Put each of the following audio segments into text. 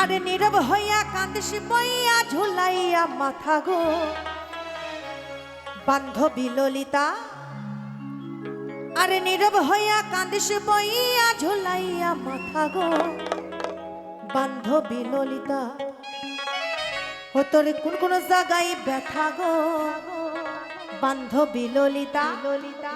আরে নীরব হইয়া কান্দিস, বইয়া ঝুলাইয়া মাথা গো। বান্ধবী ললিতা, আরে নীরব হইয়া কান্দিস, বইয়া ঝুলাইয়া মাথা গো। বান্ধবী ললিতা, ও তোর কোন কোন জায়গায় ব্যথা গো? বান্ধবী ললিতা ললিতা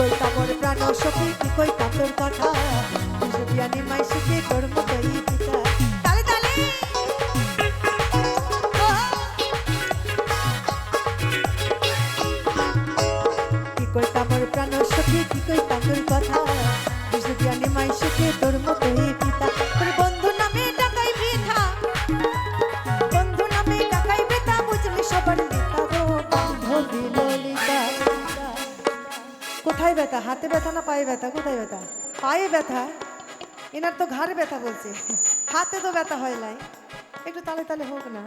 কই কামর প্রাণ সখী, কি কই কাতর কথা? বুঝে বিয়ানি মাই শিখে কর্ম কই পিতা। তালে তালে! কি কই কামর প্রাণ সখী, কি কই কাতর কথা? বুঝে বিয়ানি কোথায় ব্যথা, হাতে ব্যথা না পায়ে ব্যথা? কোথায় ব্যথা? পায়ে ব্যথা? এনার তো ঘাড়ে ব্যথা বলছে। হাতে তো ব্যথা হয় নাই। একটু তালে তালে হোক না।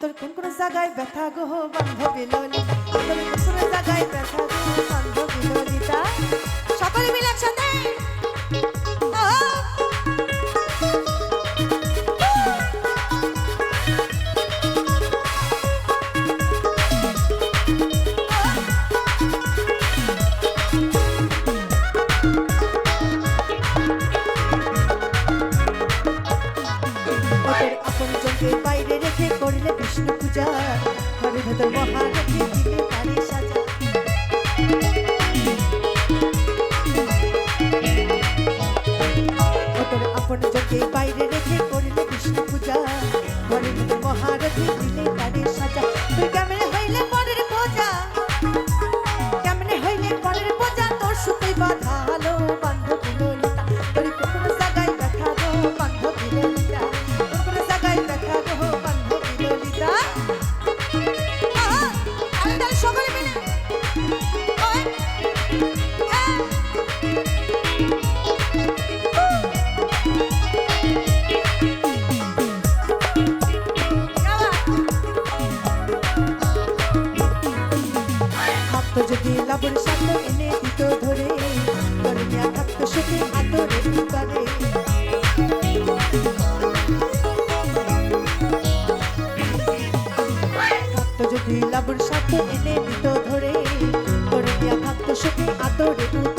তোর কোন কোন জায়গায় ব্যথা গো বান্ধবী ললিতা তোর কোন কোন জায়গায় ব্যথা গো বান্ধবী ওদের আপন জনকে বাইরে রেখে করলে বিষ্ণু পূজা। ঘরে ভেতর মহারথী দিলে তারে সাজা। ওদের আপন জনকে বাইরে রেখে করলে বিষ্ণু পূজা। ঘরে ভেতর দিলে যদি লাবণ সামনে এনে দিত ধরে কর্মিয়া থাকতো সুখে আদরে করে থাকতো যদি লাবণ সাথে এনে দিত ধরে করে নেয়া থাকতো সুখে আদরে উতরে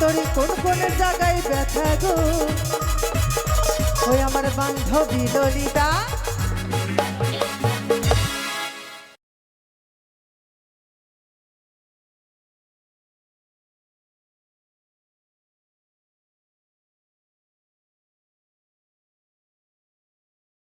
ও তোর কোন কোন জায়গায় ব্যথা গো? ওই আমার বান্ধবী ললিতা।